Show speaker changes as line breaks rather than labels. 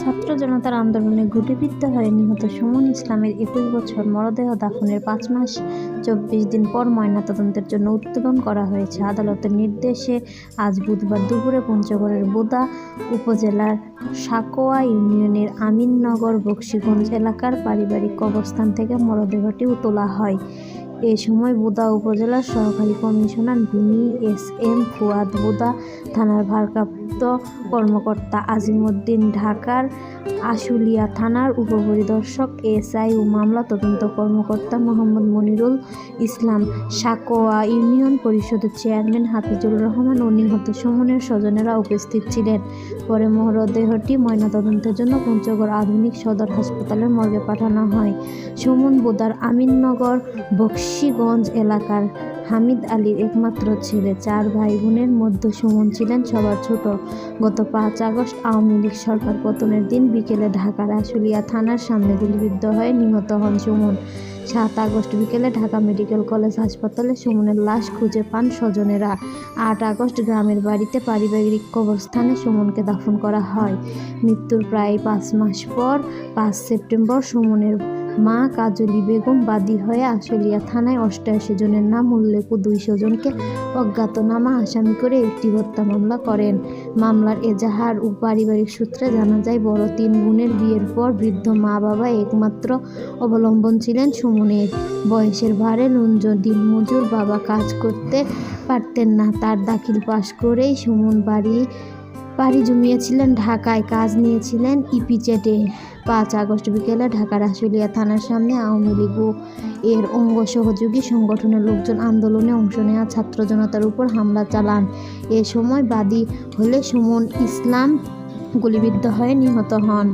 ছাত্র জনতার আন্দোলনে গুটিবিদ্ধ হয়ে নিহত সুমন ইসলামের একুশ বছর মরদেহ দাফনের পাঁচ মাস, চব্বিশ দিন পর ময়নাতদন্তের জন্য উত্তোলন করা হয়েছে। আদালতের নির্দেশে আজ বুধবার দুপুরে পঞ্চগড়ের বোদা উপজেলার সাকোয়া ইউনিয়নের আমিননগর বক্সিগঞ্জ এলাকার পারিবারিক কবরস্থান থেকে মরদেহটি তোলা হয়। এ সময় বোদা উপজেলার সহকারী কমিশনার ভূমি এস এম ফুয়াদ বোদা থানার ভারপ্রাপ্ত কর্মকর্তা আজিমউদ্দিন ঢাকার আশুলিয়া থানার উপপরিদর্শক এসআই ও মামলা তদন্ত কর্মকর্তা মোহাম্মদ মনিরুল ইসলাম সাকোয়া ইউনিয়ন পরিষদের চেয়ারম্যান হাফিজুর রহমান ও নিহত সুমনের স্বজনেরা উপস্থিত ছিলেন। পরে মরদেহটি ময়নাতদন্তের জন্য পঞ্চগড় আধুনিক সদর হাসপাতালের মর্গে পাঠানো হয়। সুমন বোদার আমিননগর বক্সিগঞ্জ এলাকার হামিদ আলীর একমাত্র ছেলে। চার ভাই বোনের মধ্যে সুমন ছিলেন সবার ছোট। গত পাঁচ আগস্ট আওয়ামী লীগ সরকার পতনের দিন বিকেলে ঢাকার আশুলিয়া থানার সামনে গুলিবিদ্ধ হয়ে নিহত হন সুমন। সাত আগস্ট বিকেলে ঢাকা মেডিকেল কলেজ হাসপাতালে সুমনের লাশ খুঁজে পান স্বজনেরা। আট আগস্ট গ্রামের বাড়িতে পারিবারিক কবরস্থানে সুমনকে দাফন করা হয়। মৃত্যুর প্রায় পাঁচ মাস পর পাঁচ সেপ্টেম্বর সুমনের মা কাজলি বেগম বাদী হয়ে আশুলিয়া থানায় অষ্টাশি জনের নাম উল্লেখ ও দুইশো জনকে অজ্ঞাতনামা আসামি করে একটি হত্যা মামলা করেন। মামলার এজাহার ও পারিবারিক সূত্রে জানা যায়, বড় তিন বোনের বিয়ের পর বৃদ্ধ মা বাবা একমাত্র অবলম্বন ছিলেন সুমনের। বয়সের ভারে লুঞ্জ দিনমজুর বাবা কাজ করতে পারতেন না। তার দাখিল পাশ করেই সুমন বাড়ি পাড়ি জমিয়েছিলেন, ঢাকায় কাজ নিয়েছিলেন ইপিচেটে পাঁচ আগস্ট বিকেলে ঢাকার আশুলিয়া থানার সামনে আওয়ামী লীগ ও এর অঙ্গ সহযোগী সংগঠনের লোকজন আন্দোলনে অংশ নেওয়া ছাত্র জনতার উপর হামলা চালান। এ সময় বাদী হলে সুমন ইসলাম গুলিবিদ্ধ হয়ে নিহত হন।